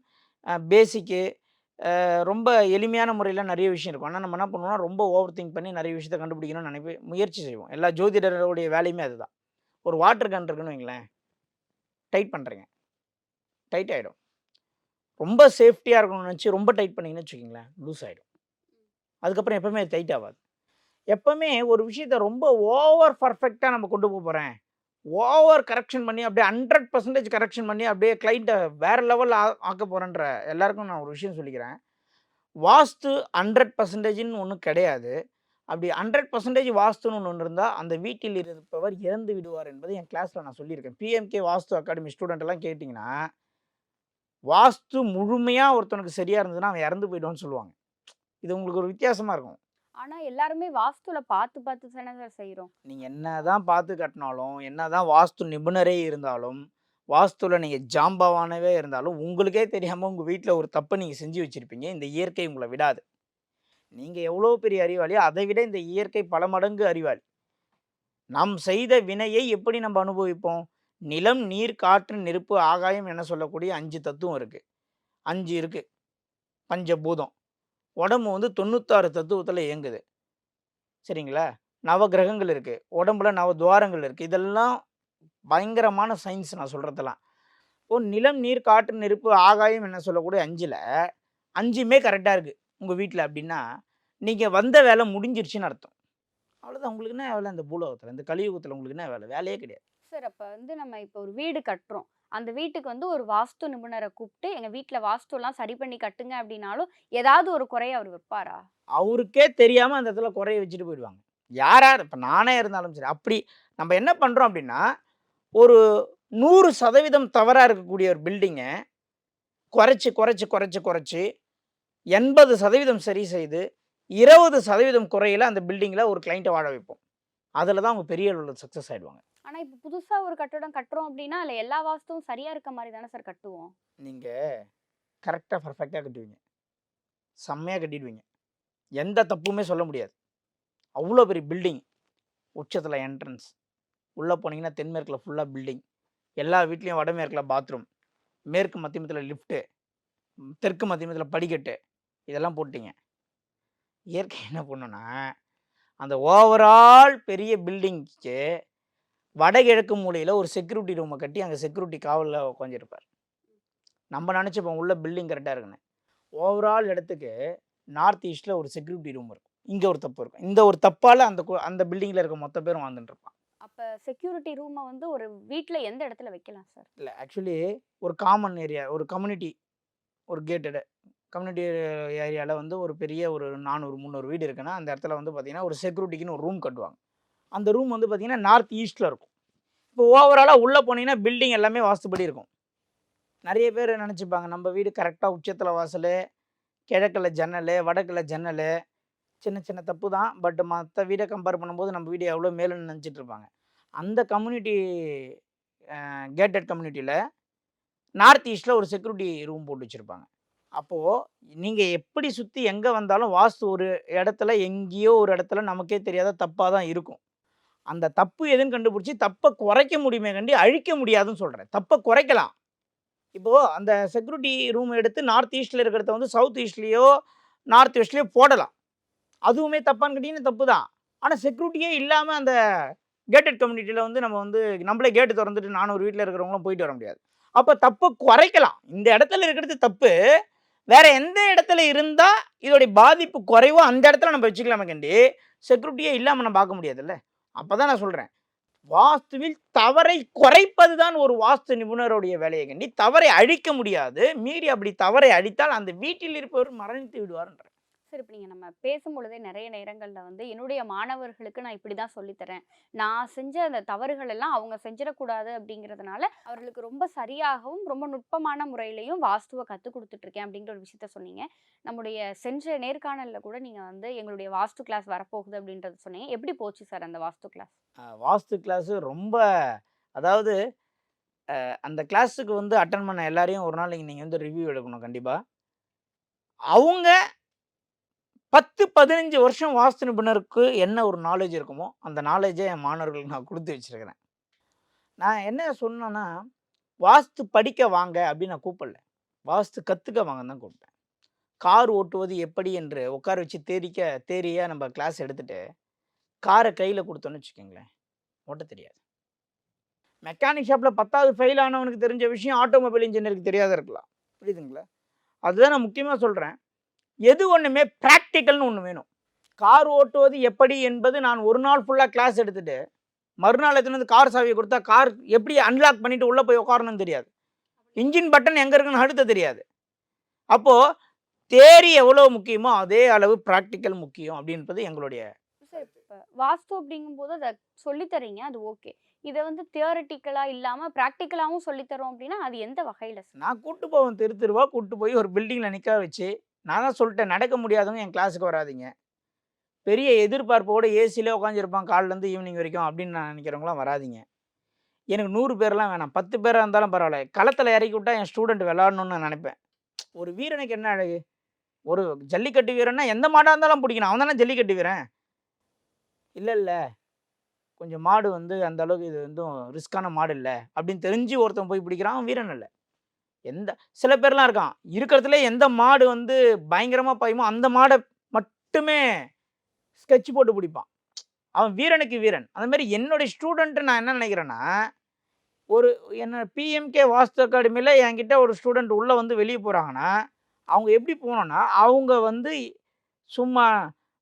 பேசிக்கு ரொம்ப எளிமையான முறையில் நிறைய விஷயம் இருக்கும். ஆனால் நம்ம என்ன பண்ணுவோம்னா ரொம்ப ஓவர் திங்க் பண்ணி நிறைய விஷயத்தை கண்டுபிடிக்கணும்னு நினைப்பி முயற்சி செய்வோம். எல்லா ஜோதிடருடைய வேலையுமே அதுதான். ஒரு வாட்டர் கன் இருக்குன்னு வைங்களேன். டைட் பண்ணுறீங்க டைட் ஆகிடும் ரொம்ப சேஃப்டியாக இருக்கணும்னு நினச்சி ரொம்ப டைட் பண்ணிங்கன்னு வச்சுக்கிங்களேன் லூஸ் ஆகிடும் அதுக்கப்புறம் எப்பவுமே டைட் ஆகாது. எப்பவுமே ஒரு விஷயத்த ரொம்ப ஓவர் பர்ஃபெக்டாக நம்ம கொண்டு போக போகிறேன் ஓவர் கரெக்ஷன் பண்ணி அப்படியே ஹண்ட்ரட் பர்சன்டேஜ் கரெக்ஷன் பண்ணி அப்படியே கிளைண்ட்டை வேறு லெவலில் ஆக்க போகிறேன்ற எல்லாருக்கும் நான் ஒரு விஷயம் சொல்லிக்கிறேன். வாஸ்து ஹண்ட்ரட் பர்சன்டேஜ்னு ஒன்றும் கிடையாது. அப்படி ஹண்ட்ரட் பர்சன்டேஜ் வாஸ்துன்னு ஒன்று இருந்தால் அந்த வீட்டில் இருப்பவர் இறந்து விடுவார் என்பதை என் கிளாஸில் நான் சொல்லியிருக்கேன். பிஎம்கே வாஸ்து அகாடமி ஸ்டூடெண்ட்டெல்லாம் கேட்டிங்கன்னா வாஸ்து முழுமையாக ஒருத்தனுக்கு சரியாக இருந்ததுன்னா அவன் இறந்து போயிடுவான்னு சொல்லுவாங்க. இது உங்களுக்கு ஒரு வித்தியாசமாக இருக்கும். ஆனா எல்லாருமே வாஸ்துல பார்த்து பார்த்து தானே சார் செய்யறோம் நீங்கள் என்ன தான் பார்த்து கட்டினாலும் என்னதான் வாஸ்து நிபுணரே இருந்தாலும் வாஸ்துவில் நீங்கள் ஜாம்பவானவே இருந்தாலும் உங்களுக்கே தெரியாமல் உங்கள் வீட்டில் ஒரு தப்பு நீங்கள் செஞ்சு வச்சுருப்பீங்க. இந்த இயற்கை உங்களை விடாது. நீங்கள் எவ்வளோ பெரிய அறிவாளியோ அதை விட இந்த இயற்கை பல மடங்கு அறிவாளி. நாம் செய்த வினையை எப்படி நம்ம அனுபவிப்போம்? நிலம் நீர் காற்று நெருப்பு ஆகாயம் என சொல்லக்கூடிய அஞ்சு தத்துவம் இருக்குது அஞ்சு இருக்குது பஞ்சபூதம். உடம்பு வந்து தொண்ணூத்தாறு தத்துவத்தில் இயங்குது. சரிங்களா? நவ கிரகங்கள் இருக்குது உடம்புல நவ துவாரங்கள் இருக்குது இதெல்லாம் பயங்கரமான சயின்ஸ் நான் சொல்கிறதெல்லாம் இப்போ நிலம் நீர் காற்று நெருப்பு ஆகாயம் என்ன சொல்லக்கூடிய அஞ்சில் அஞ்சுமே கரெக்டாக இருக்குது உங்கள் வீட்டில் அப்படின்னா நீங்கள் வந்த வேலை முடிஞ்சிருச்சுன்னு அர்த்தம். அவ்வளோதான் உங்களுக்கு என்ன வேலை இந்த பூலோகத்தில் இந்த கலியுகத்தில் உங்களுக்கு என்ன வேலை. வேலையே கிடையாது. சார் அப்போ வந்து நம்ம இப்போ ஒரு வீடு கட்டுறோம். அந்த வீட்டுக்கு வந்து ஒரு வாஸ்து நிபுணரை கூப்பிட்டு எங்க வீட்டில் வாஸ்து எல்லாம் சரி பண்ணி கட்டுங்க அப்படின்னாலும் ஏதாவது ஒரு குறைய அவர் வைப்பாரா அவருக்கே தெரியாமல் அந்த இடத்துல குறைய வச்சுட்டு போயிடுவாங்க. யாரார் இப்போ நானே இருந்தாலும் சரி அப்படி நம்ம என்ன பண்ணுறோம் அப்படின்னா ஒரு நூறு சதவீதம் தவறாக இருக்கக்கூடிய ஒரு பில்டிங்கை குறைச்சி குறைச்சி குறைச்சி குறைச்சி எண்பது சதவீதம் சரி செய்து இருபது சதவீதம் குறையில அந்த பில்டிங்கில் ஒரு கிளைண்ட்டை வாழ வைப்போம். அதில் தான் அவங்க பெரிய அளவில் சக்ஸஸ் ஆகிடுவாங்க ஆனால் இப்போ புதுசாக ஒரு கட்டடம் கட்டுறோம் அப்படின்னா அதில் எல்லா வாஸ்துவும் சரியாக இருக்க மாதிரி தானே சார் கட்டுவோம். நீங்கள் கரெக்டாக பர்ஃபெக்டாக கட்டுவீங்க செம்மையாக கட்டிடுவீங்க. எந்த தப்புமே சொல்ல முடியாது. அவ்வளோ பெரிய பில்டிங் உச்சத்தில் என்ட்ரன்ஸ் உள்ளே போனீங்கன்னா தென்மேற்கில் ஃபுல்லாக பில்டிங் எல்லா வீட்லேயும் வடமேற்கில் பாத்ரூம் மேற்கு மத்தியமத்தில் லிஃப்ட்டு தெற்கு மத்தியமத்தில் படிக்கட்டு இதெல்லாம் போட்டிங்க இயற்கை என்ன பண்ணுன்னா அந்த ஓவரால் பெரிய பில்டிங்க்கு வடகிழக்கு மூலையில் ஒரு செக்யூரிட்டி ரூமை கட்டி அங்கே செக்யூரிட்டி காவலில் உட்காந்துருப்பார் நம்ம நினச்சிப்போம் உள்ள பில்டிங் கரெக்டாக இருக்குன்னு. ஓவரால் இடத்துக்கு நார்த் ஈஸ்ட்டில் ஒரு செக்யூரிட்டி ரூம் இருக்கும். இங்கே ஒரு தப்பு இருக்கும். இந்த ஒரு தப்பால் அந்த அந்த பில்டிங்கில் இருக்க மொத்த பேரும் வாழ்ந்துட்டு இருப்பான் அப்ப செக்யூரிட்டி ரூமை வந்து ஒரு வீட்ல எந்த இடத்துல வைக்கலாம் சார்? இல்லை ஆக்சுவலி ஒரு காமன் ஏரியா ஒரு கம்யூனிட்டி ஒரு கேட்டடு கம்யூனிட்டி ஏரியாவில் வந்து ஒரு பெரிய ஒரு நானூறு முந்நூறு வீடு இருக்குன்னா அந்த இடத்துல வந்து பார்த்தீங்கன்னா ஒரு செக்யூரிட்டிக்குன்னு ஒரு ரூம் கட்டுவாங்க. அந்த ரூம் வந்து பார்த்திங்கன்னா நார்த் ஈஸ்ட்டில் இருக்கும். இப்போ ஓவராலாக உள்ளே போனீங்கன்னா பில்டிங் எல்லாமே வாஸ்துபடி இருக்கும். நிறைய பேர் நினச்சிப்பாங்க நம்ம வீடு கரெக்டாக உச்சத்தில் வாசல் கிழக்கில் ஜன்னல் வடக்கில் ஜன்னல் சின்ன சின்ன தப்பு தான். பட் மற்ற வீடை கம்பேர் பண்ணும்போது நம்ம வீடு எவ்வளோ மேலே நினச்சிட்டு இருப்பாங்க. அந்த கம்யூனிட்டி கேட்டட் கம்யூனிட்டியில் நார்த் ஈஸ்ட்டில் ஒரு செக்யூரிட்டி ரூம் போட்டு வச்சுருப்பாங்க. அப்போது நீங்கள் எப்படி சுற்றி எங்கே வந்தாலும் வாஸ்து ஒரு இடத்துல எங்கேயோ ஒரு இடத்துல நமக்கே தெரியாத தப்பாக தான் இருக்கும். அந்த தப்பு எதுன்னு கண்டுபிடிச்சி தப்பை குறைக்க முடியுமே கண்டி அழிக்க முடியாதுன்னு சொல்கிறேன் தப்பை குறைக்கலாம். இப்போது அந்த செக்யூரிட்டி ரூம் எடுத்து நார்த் ஈஸ்ட்டில் இருக்கிறத வந்து சவுத் ஈஸ்ட்லேயோ நார்த் வெஸ்ட்லேயோ போடலாம். அதுவுமே தப்பான்னு கேட்டிங்கன்னா தப்பு தான். ஆனால் செக்யூரிட்டியே இல்லாமல் அந்த கேட்டட் கம்யூனிட்டியில் வந்து நம்ம வந்து நம்மளே கேட்டு திறந்துட்டு நானூறு வீட்டில் இருக்கிறவங்களும் போயிட்டு வர முடியாது. அப்போ தப்பை குறைக்கலாம். இந்த இடத்துல இருக்கிறது தப்பு. வேற எந்த இடத்துல இருந்தால் இதோடைய பாதிப்பு குறைவோ அந்த இடத்துல நம்ம வச்சுக்கலாமே கண்டி. செக்யூரிட்டியே இல்லாமல் நம்ம பார்க்க முடியாதுல்ல. அப்போ தான் நான் சொல்கிறேன் வாஸ்துவில் தவறை குறைப்பது தான் ஒரு வாஸ்து நிபுணருடைய வேலையை கண்டி தவறை அழிக்க முடியாது. மீறி அப்படி தவறை அழித்தால் அந்த வீட்டில் இருப்பவர் மரணித்து விடுவார்ன்ற சரி இப்போ நீங்கள் நம்ம பேசும்பொழுதே நிறைய நேரங்களில் வந்து என்னுடைய மாணவர்களுக்கு நான் இப்படி தான் சொல்லித்தரேன் நான் செஞ்ச அந்த தவறுகள் எல்லாம் அவங்க செஞ்சிடக்கூடாது அப்படிங்கிறதுனால அவர்களுக்கு ரொம்ப சரியாகவும் ரொம்ப நுட்பமான முறையிலையும் வாஸ்துவை கற்றுக் கொடுத்துட்ருக்கேன் அப்படிங்கிற ஒரு விஷயத்த சொன்னீங்க. நம்முடைய சென்ற நேர்காணலில் கூட நீங்கள் வந்து எங்களுடைய வாஸ்து கிளாஸ் வரப்போகுது அப்படின்றத சொன்னீங்க. எப்படி போச்சு சார் அந்த வாஸ்து கிளாஸ்? வாஸ்து கிளாஸு ரொம்ப அதாவது அந்த கிளாஸுக்கு வந்து அட்டன் பண்ண எல்லாரையும் ஒரு நாள் நீங்கள் வந்து ரிவ்யூ எடுக்கணும் கண்டிப்பாக அவங்க பத்து பதினஞ்சு வருஷம் வாஸ்து நிபுணருக்கு என்ன ஒரு நாலேஜ் இருக்குமோ அந்த நாலேஜை என் மாணவர்களுக்கு நான் கொடுத்து வச்சிருக்கிறேன். நான் என்ன சொன்னேன்னா வாஸ்து படிக்க வாங்க அப்படின்னு நான் கூப்பிடல. வாஸ்து கற்றுக்க வாங்கன்னு தான் கூப்பிட்டேன். கார் ஓட்டுவது எப்படி என்று உட்கார வச்சு தேரிக்க தேரியாக நம்ம கிளாஸ் எடுத்துகிட்டு காரை கையில் கொடுத்தோன்னு வச்சுக்கோங்களேன் ஓட்ட தெரியாது. மெக்கானிக் ஷாப்பில் பத்தாவது ஃபெயில் ஆனவனுக்கு தெரிஞ்ச விஷயம் ஆட்டோமொபைல் இன்ஜினியருக்கு தெரியாத இருக்கலாம். புரியுதுங்களா? அதுதான் நான் முக்கியமாக சொல்கிறேன் எது ஒன்றுமே ப்ராக்டிக்கல்னு ஒன்று வேணும். கார் ஓட்டுவது எப்படி என்பது நான் ஒரு நாள் ஃபுல்லாக கிளாஸ் எடுத்துட்டு மறுநாள் எடுத்துன்னு கார் சாவியை கொடுத்தா கார் எப்படி அன்லாக் பண்ணிட்டு உள்ளே போய் உட்காரணும்னு தெரியாது. இன்ஜின் பட்டன் எங்கே இருக்குன்னு அடுத்த தெரியாது. அப்போது தேரி எவ்வளோ முக்கியமோ அதே அளவு ப்ராக்டிக்கல் முக்கியம் அப்படின்றது எங்களுடைய வாஸ்து அப்படிங்கும்போது அதை சொல்லித்தரீங்க அது ஓகே இதை வந்து தியோரிட்டிக்கலாக இல்லாமல் ப்ராக்டிக்கலாகவும் சொல்லித்தரோம் அப்படின்னா அது எந்த வகையில் சார்? நான் கூட்டு போவேன் தெரு தெருவா கூட்டு போய் ஒரு பில்டிங்கில் நிற்க வச்சு நான் தான் சொல்லிட்டேன் நடக்க முடியாதவங்க என் கிளாஸுக்கு வராதிங்க. பெரிய எதிர்பார்ப்போடு ஏசிலே உட்காந்துருப்பான் காலிலேருந்து ஈவினிங் வரைக்கும் அப்படின்னு நான் நினைக்கிறவங்களாம் வராதிங்க. எனக்கு நூறு பேர்லாம் வேணாம் பத்து பேராக இருந்தாலும் பரவாயில்ல. களத்தில் இறக்கி விட்டால் என் ஸ்டூடெண்ட் விளாடணும்னு நான் நினைப்பேன். ஒரு வீரனுக்கு என்ன அழகு? ஒரு ஜல்லிக்கட்டு வீரன்னா எந்த மாடாக இருந்தாலும் பிடிக்கணும். அவன் தானே ஜல்லிக்கட்டு வீரன். இல்லை இல்லை. கொஞ்சம் மாடு வந்து அந்த அளவுக்கு இது வந்து ரிஸ்க்கான மாடு இல்லை அப்படின்னு தெரிஞ்சு ஒருத்தன் போய் பிடிக்கிறான் அவன் வீரன் இல்லை. எந்த சில பேர்லாம் இருக்கான். இருக்கிறதுல எந்த மாடு வந்து பயங்கரமாக பாயுமோ அந்த மாடை மட்டுமே ஸ்கெட்ச் போட்டு பிடிப்பான். அவன் வீரனுக்கு வீரன். அந்த மாதிரி என்னுடைய ஸ்டூடெண்ட்டு நான் என்ன நினைக்கிறேன்னா ஒரு என்ன பிஎம்கே வாஸ்து அகாடமியில் என்கிட்ட ஒரு ஸ்டூடெண்ட் உள்ளே வந்து வெளியே போகிறாங்கன்னா அவங்க எப்படி போனோன்னா அவங்க வந்து சும்மா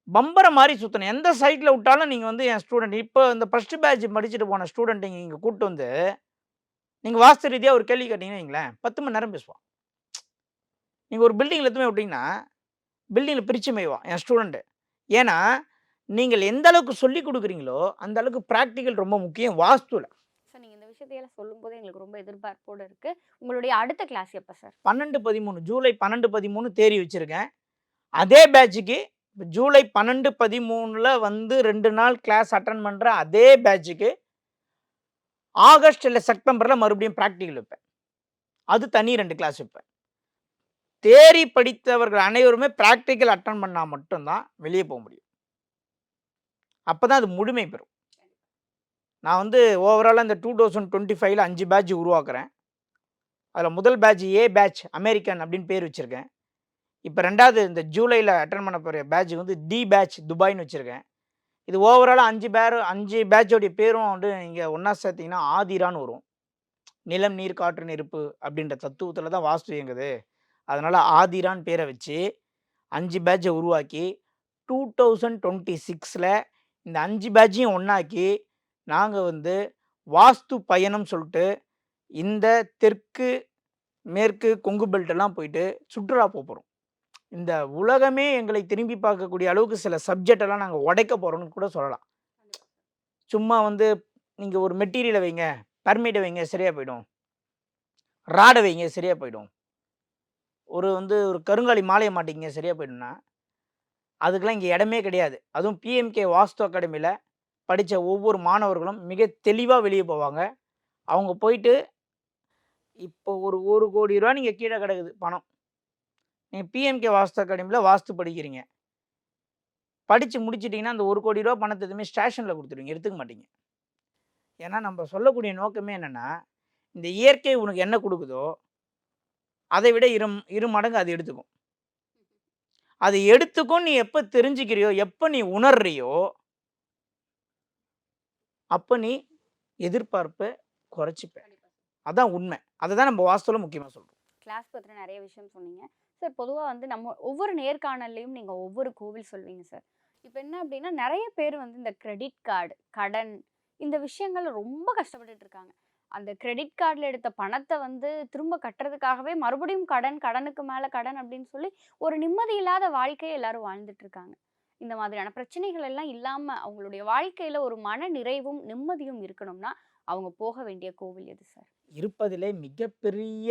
பம்பரை மாதிரி சுற்றணும் எந்த சைட்டில் விட்டாலும் நீங்கள் வந்து என் ஸ்டூடெண்ட் இப்போ இந்த ஃபஸ்ட்டு பேட்ச் படிச்சுட்டு போன ஸ்டூடெண்ட்டை இங்கே கூப்பிட்டு வந்து நீங்கள் வாஸ்து ரீதியாக ஒரு கேள்வி கேட்டிங்கன்னு வைங்களேன் பத்து மணி நேரம் பேசுவான். நீங்கள் ஒரு பில்டிங்கில் எதுவுமே விட்டிங்கன்னா பில்டிங்கில் பிரித்து மேய்வான் என் ஸ்டூடெண்ட்டு ஏன்னா நீங்கள் எந்த அளவுக்கு சொல்லி கொடுக்குறீங்களோ அந்த அளவுக்கு ப்ராக்டிக்கல் ரொம்ப முக்கியம் வாஸ்துவில் சார் நீங்கள் இந்த விஷயத்தையெல்லாம் சொல்லும்போது எங்களுக்கு ரொம்ப எதிர்பார்ப்போடு இருக்குது உங்களுடைய அடுத்த கிளாஸ் எப்போ சார்? பன்னெண்டு பதிமூணு ஜூலை பன்னெண்டு பதிமூணு தேறி வச்சுருக்கேன். அதே பேட்சுக்கு இப்போ ஜூலை பன்னெண்டு பதிமூணில் வந்து ரெண்டு நாள் கிளாஸ் அட்டன் பண்ணுற அதே பேட்சுக்கு ஆகஸ்ட் இல்லை செப்டம்பரில் மறுபடியும் ப்ராக்டிக்கல் வைப்பேன். அது தனி ரெண்டு கிளாஸ் வைப்பேன். தேரி படித்தவர்கள் அனைவருமே ப்ராக்டிக்கல் அட்டன் பண்ணால் மட்டும்தான் வெளியே போக முடியும். அப்போ தான் அது முழுமை பெறும். நான் வந்து ஓவராலாக இந்த டூ தௌசண்ட் டுவெண்ட்டி ஃபைவ்ல அஞ்சு பேட்ச் உருவாக்குறேன். அதில் முதல் பேட்ச் ஏ பேட்ச் அமெரிக்கன் அப்படின்னு பேர் வச்சுருக்கேன். இப்போ ரெண்டாவது இந்த ஜூலையில் அட்டன் பண்ண போகிற பேட்ச் வந்து டி பேட்ச் துபாய்னு வச்சுருக்கேன். இது ஓவராலாக அஞ்சு பேர் அஞ்சு பேட்சோடைய பேரும் வந்து இங்கே ஒன்றா சேர்த்திங்கன்னா ஆதிரான்னு வரும். நிலம் நீர் காற்று நெருப்பு அப்படின்ற தத்துவத்தில் தான் வாஸ்து இயங்குது. அதனால் ஆதிரான் பேரை வச்சு அஞ்சு பேட்சை உருவாக்கி டூ தௌசண்ட் டுவெண்ட்டி சிக்ஸில் இந்த அஞ்சு பேட்சையும் ஒன்றாக்கி நாங்கள் வந்து வாஸ்து பயணம் சொல்லிட்டு இந்த தெற்கு மேற்கு கொங்கு பெல்ட்டெல்லாம் போயிட்டு சுற்றுலா போக போகிறோம் இந்த உலகமே எங்களை திரும்பி பார்க்கக்கூடிய அளவுக்கு சில சப்ஜெக்டெல்லாம் நாங்கள் உடைக்க போகிறோம்னு கூட சொல்லலாம். சும்மா வந்து நீங்கள் ஒரு மெட்டீரியலை வைங்க பர்மிட்டை வைங்க சரியாக போயிடும். ராடை வைங்க சரியாக போயிடும். ஒரு வந்து ஒரு கருங்காலி மாலையை மாட்டிங்க சரியாக போயிடும்னா அதுக்கெல்லாம் இங்கே இடமே கிடையாது. அதுவும் பிஎம்கே வாஸ்து அகாடமியில் படித்த ஒவ்வொரு மாணவர்களும் மிக தெளிவாக வெளியே போவாங்க. அவங்க போயிட்டு இப்போ ஒரு ஒரு கோடி ரூபா நீங்கள் கீழே கிடக்குது பணம். நீங்கள் பிஎம்கே வாஸ்து அகாடமியில் வாஸ்து படிக்கிறீங்க. படித்து முடிச்சிட்டிங்கன்னா அந்த ஒரு கோடி ரூபா பணத்தை எதுவுமே ஸ்டேஷனில் கொடுத்துருவீங்க. எடுத்துக்க மாட்டீங்க. ஏன்னா நம்ம சொல்லக்கூடிய நோக்கமே என்னென்னா இந்த இயற்கை உனக்கு என்ன கொடுக்குதோ அதை விட இரு இரு மடங்கு அது எடுத்துக்கும். அது எடுத்துக்கும் நீ எப்போ தெரிஞ்சுக்கிறியோ எப்போ நீ உணர்றியோ அப்போ நீ எதிர்பார்ப்பை குறைச்சிப்ப. அதான் உண்மை. அதை தான் நம்ம வாஸ்துவில் முக்கியமாக சொல்கிறோம் கிளாஸ் பற்றின நிறைய விஷயம் சொன்னீங்க. சார் பொதுவாக வந்து நம்ம ஒவ்வொரு நேர்காணல்லையும் நீங்கள் ஒவ்வொரு கோவில் சொல்வீங்க சார். இப்போ என்ன அப்படின்னா நிறைய பேர் வந்து இந்த கிரெடிட் கார்டு கடன் இந்த விஷயங்கள் ரொம்ப கஷ்டப்பட்டுட்டு இருக்காங்க. அந்த கிரெடிட் கார்டில் எடுத்த பணத்தை வந்து திரும்ப கட்டுறதுக்காகவே மறுபடியும் கடன் கடனுக்கு மேலே கடன் அப்படின்னு சொல்லி ஒரு நிம்மதி இல்லாத வாழ்க்கையை எல்லாரும் வாழ்ந்துட்டு இருக்காங்க. இந்த மாதிரியான பிரச்சனைகள் எல்லாம் இல்லாமல் அவங்களுடைய வாழ்க்கையில் ஒரு மன நிறைவும் நிம்மதியும் இருக்கணும்னா அவங்க போக வேண்டிய கோவில் எது சார்? இருப்பதிலே மிகப்பெரிய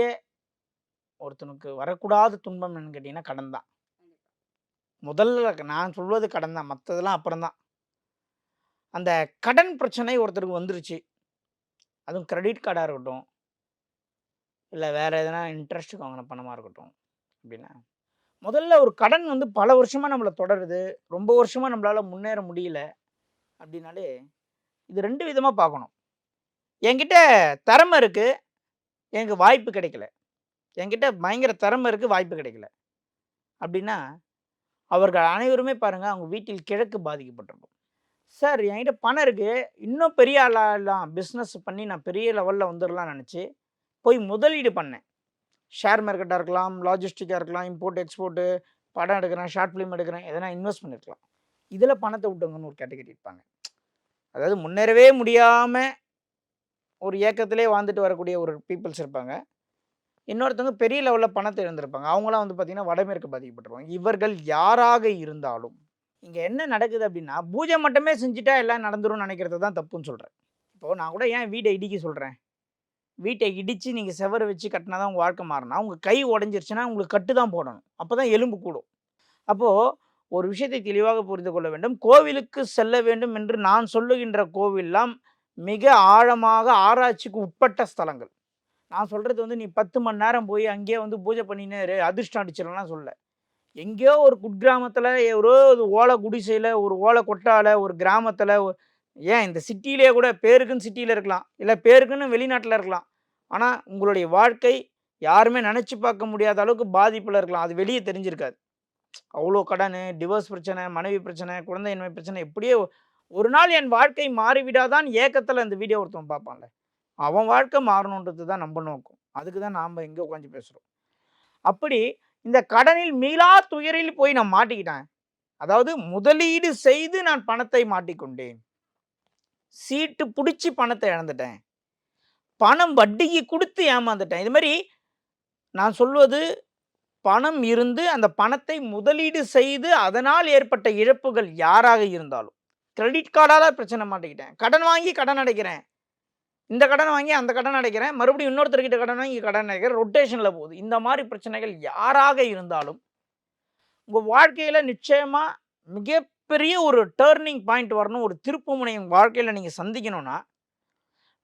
ஒருத்தனுக்கு வரக்கூடாத துன்பம் என்னன்னு கேட்டிங்கன்னா கடன் தான். முதல்ல நான் சொல்வது கடன் தான் மற்றதெல்லாம் அப்புறம்தான் அந்த கடன் பிரச்சனை ஒருத்தருக்கு வந்துருச்சு. அதுவும் கிரெடிட் கார்டாக இருக்கட்டும். இல்லை வேறு எதனா இன்ட்ரெஸ்ட்டுக்கு வாங்கின பணமாக இருக்கட்டும் அப்படின்னா. முதல்ல ஒரு கடன் வந்து பல வருஷமாக நம்மளை தொடருது. ரொம்ப வருஷமாக நம்மளால் முன்னேற முடியல அப்படின்னாலே இது ரெண்டு விதமாக பார்க்கணும். என்கிட்ட திறமை இருக்குது எனக்கு வாய்ப்பு கிடைக்கல. என்கிட்ட பயங்கர திறமை இருக்குது வாய்ப்பு கிடைக்கல. அப்படின்னா அவர்கள் அனைவருமே பாருங்கள் அவங்க வீட்டில் கிழக்கு பாதிக்கப்பட்டிருக்கும். சார் என்கிட்ட பணம் இருக்குது இன்னும் பெரிய ஆளாகலாம் பிஸ்னஸ் பண்ணி நான் பெரிய லெவலில் வந்துடலாம் நினச்சி போய் முதலீடு பண்ணேன். ஷேர் மார்க்கெட்டாக இருக்கலாம் லாஜிஸ்டிக்காக இருக்கலாம் இம்போர்ட் எக்ஸ்போர்ட்டு படம் எடுக்கிறேன் ஷார்ட் ஃபிலிம் எடுக்கிறேன் எதனா இன்வெஸ்ட் பண்ணிருக்கலாம். இதில் பணத்தை விட்டவங்கன்னு ஒரு கேட்டகரி இருப்பாங்க. அதாவது முன்னேறவே முடியாமல் ஒரு ஏக்கத்திலே வாழ்ந்துட்டு வரக்கூடிய ஒரு பீப்புள்ஸ் இருப்பாங்க. இன்னொருத்தவங்க பெரிய லெவலில் பணத்தை இழந்திருப்பாங்க. அவங்களாம் வந்து பார்த்திங்கன்னா வடமேற்கு பாதிக்கப்பட்டிருப்பாங்க இவர்கள் யாராக இருந்தாலும் இங்கே என்ன நடக்குது அப்படின்னா பூஜை மட்டுமே செஞ்சுட்டா எல்லாம் நடந்துரும்னு நினைக்கிறது தான் தப்புன்னு சொல்கிறேன் இப்போது நான் கூட ஏன் வீட்டை இடிக்க சொல்கிறேன் வீட்டை இடித்து நீங்கள் செவரை வச்சு கட்டினா தான் உங்கள் வாழ்க்கை மாறணும் உங்கள் கை உடஞ்சிருச்சுன்னா உங்களுக்கு கட்டு தான் போடணும். அப்போ தான் எலும்பு கூடும். அப்போது ஒரு விஷயத்தை தெளிவாக புரிந்து கொள்ள வேண்டும். கோவிலுக்கு செல்ல வேண்டும் என்று நான் சொல்லுகின்ற கோவில்லாம் மிக ஆழமாக ஆராய்ச்சிக்கு உட்பட்ட ஸ்தலங்கள். நான் சொல்கிறது வந்து நீ பத்து மணி நேரம் போய் அங்கேயே வந்து பூஜை பண்ணினே இரு, அதிர்ஷ்டம் அடிச்சிடலாம் சொல்ல எங்கேயோ ஒரு குட்கிராமத்தில் ஒரு ஒரு ஓலை குடிசையில் ஒரு ஓலை கொட்டால ஒரு கிராமத்தில் ஏன் இந்த சிட்டியிலே கூட பேருக்குன்னு சிட்டியில் இருக்கலாம். இல்லை பேருக்குன்னு வெளிநாட்டில் இருக்கலாம். ஆனால் உங்களுடைய வாழ்க்கை யாருமே நினச்சி பார்க்க முடியாத அளவுக்கு பாதிப்பில் இருக்கலாம். அது வெளியே தெரிஞ்சிருக்காது. அவ்வளோ கடன் டிவோர்ஸ் பிரச்சனை மனைவி பிரச்சனை குழந்தையின்மை பிரச்சனை எப்படியோ ஒரு நாள் என் வாழ்க்கை மாறிவிடாதான் ஏக்கத்தில் இந்த வீடியோ ஒருத்தவன் பார்ப்பான்ல. அவன் வாழ்க்கை மாறணுன்றது தான் நம்ம நோக்கம். அதுக்கு தான் நாம் இங்கே உட்காந்து பேசுகிறோம் அப்படி இந்த கடனில் மீளா துயரில் போய் நான் மாட்டிக்கிட்டேன். அதாவது முதலீடு செய்து நான் பணத்தை மாட்டிக்கொண்டேன். சீட்டு பிடிச்சி பணத்தை இழந்துட்டேன். பணம் வட்டிக்கு கொடுத்து ஏமாந்துட்டேன். இது மாதிரி நான் சொல்வது பணம் இருந்து அந்த பணத்தை முதலீடு செய்து அதனால் ஏற்பட்ட இழப்புகள் யாராக இருந்தாலும். கிரெடிட் கார்டால் பிரச்சனை மாட்டிக்கிட்டேன். கடன் வாங்கி கடன் அடைக்கிறேன். இந்த கடன் வாங்கி அந்த கடன் அடைக்கிறேன். மறுபடியும் இன்னொருத்தர்கிட்ட கடன் வாங்கி கடன் அடைக்கிறேன். ரொட்டேஷனில் போகுது. இந்த மாதிரி பிரச்சனைகள் யாராக இருந்தாலும் உங்கள் வாழ்க்கையில் நிச்சயமாக மிகப்பெரிய ஒரு டேர்னிங் பாயிண்ட் வரணும். ஒரு திருப்புமுனை உங்கள் வாழ்க்கையில் நீங்கள் சந்திக்கணும்னா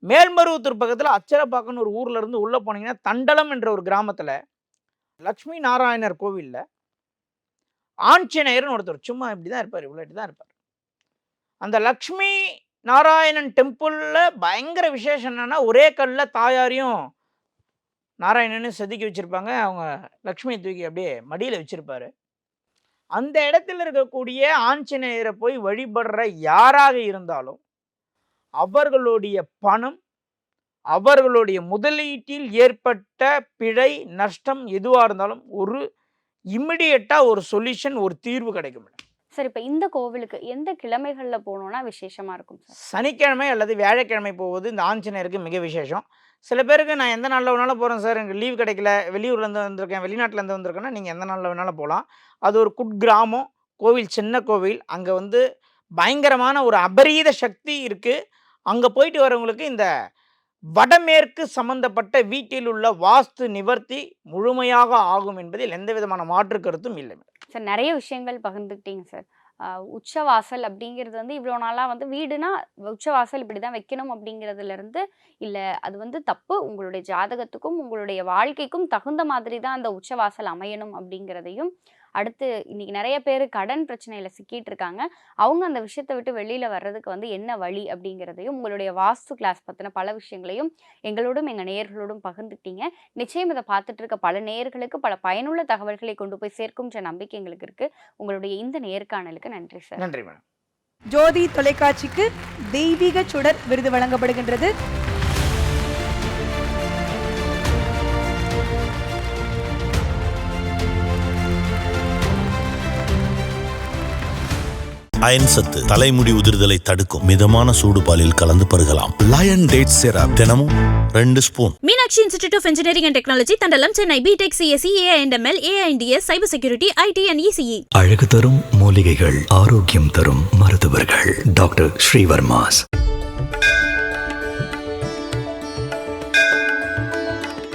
மேல்மருவத்தூர் பக்கத்தில் அச்சரப்பாக்கன்னு ஒரு ஊரில் இருந்து உள்ளே போனீங்கன்னா தண்டலம் என்ற ஒரு கிராமத்தில் லக்ஷ்மி நாராயணர் கோவிலில் ஆஞ்சநேயர்னு ஒருத்தர் சும்மா இப்படி தான் இருப்பார் இவ்வளோ தான் இருப்பார். அந்த லக்ஷ்மி நாராயணன் டெம்பிளில் பயங்கர விசேஷம் என்னன்னா ஒரே கல்லில் தாயாரையும் நாராயணனும் செதுக்கி வச்சுருப்பாங்க. அவங்க லக்ஷ்மி தூக்கி அப்படியே மடியில் வச்சுருப்பாரு. அந்த இடத்துல இருக்கக்கூடிய ஆஞ்சநேயரை போய் வழிபடுற யாராக இருந்தாலும் அவர்களுடைய பணம் அவர்களுடைய முதலீட்டில் ஏற்பட்ட பிழை நஷ்டம் எதுவாக இருந்தாலும் ஒரு இம்மிடியட்டாக ஒரு சொல்யூஷன் ஒரு தீர்வு கிடைக்கும் மேடம். சார் இப்போ இந்த கோவிலுக்கு எந்த கிழமைகளில் போகணுன்னா விசேஷமாக இருக்கும் சார்? சனிக்கிழமை அல்லது வியாழக்கிழமை போவது இந்த ஆஞ்சநேயருக்கு மிக விசேஷம். சில பேருக்கு நான் எந்த நாளில் வேணாலும் போகிறேன் சார். எனக்கு லீவ் கிடைக்கல. வெளியூர்லேருந்து வந்திருக்கேன் வெளிநாட்டிலேருந்து வந்திருக்கேன்னா நீங்கள் எந்த நாளில் வேணாலும் போகலாம் அது ஒரு குட்கிராமம் கோவில் சின்ன கோவில். அங்கே வந்து பயங்கரமான ஒரு அபரீத சக்தி இருக்குது அங்கே போயிட்டு வரவங்களுக்கு இந்த வடமேற்கு சம்பந்தப்பட்ட வீட்டில் உள்ள வாஸ்து நிவர்த்தி முழுமையாக ஆகும் என்பதில் எந்த விதமான மாற்று கருத்தும் இல்லை. சார் நிறைய விஷயங்கள் பகிர்ந்துக்கிட்டீங்க சார். உச்சவாசல் அப்படிங்கிறது வந்து இவ்வளோ நாளாக வந்து வீடுனா உச்சவாசல் இப்படி தான் வைக்கணும் அப்படிங்கிறதுலேருந்து இல்லை அது வந்து தப்பு. உங்களுடைய ஜாதகத்துக்கும் உங்களுடைய வாழ்க்கைக்கும் தகுந்த மாதிரி தான் அந்த உச்சவாசல் அமையணும் அப்படிங்கிறதையும் அடுத்து இன்னைக்கு நிறைய பேர் கடன் பிரச்சனையில் சிக்கிட்டு இருக்காங்க அவங்க அந்த விஷயத்தை விட்டு வெளியில் வர்றதுக்கு வந்து என்ன வழி அப்படிங்கிறதையும் உங்களுடைய வாஸ்து கிளாஸ் பற்றின பல விஷயங்களையும் எங்களோடும் எங்கள் நேயர்களோடும் பகிர்ந்துட்டீங்க நிச்சயம் இதை பார்த்துட்டு இருக்க பல நேயர்களுக்கு பல பயனுள்ள தகவல்களை கொண்டு போய் சேர்க்கும்ன்ற நம்பிக்கை எங்களுக்கு இருக்குது உங்களுடைய இந்த நேர்காணலுக்கு நன்றி சார். நன்றி மேடம். ஜோதி தொலைக்காட்சிக்கு தெய்வீக சுடர் விருது வழங்கப்படுகின்றது. அயன் சத்து தலைமுடி உதிர்தலை தடுக்கும். மிதமான சூடு பாலில் கலந்து பருகலாம். லயன் டேட் சிரப் தினமும் ரெண்டு spoon. Meenakshi institute of engineering and technology Thandalam Chennai. BTech CSC AI and ML AI and DS cyber security IT and ECE அழகு தரும் மூலிகைகள் ஆரோக்கியம் தரும் மருத்துவர்கள். டாக்டர் ஸ்ரீவர்மாஸ்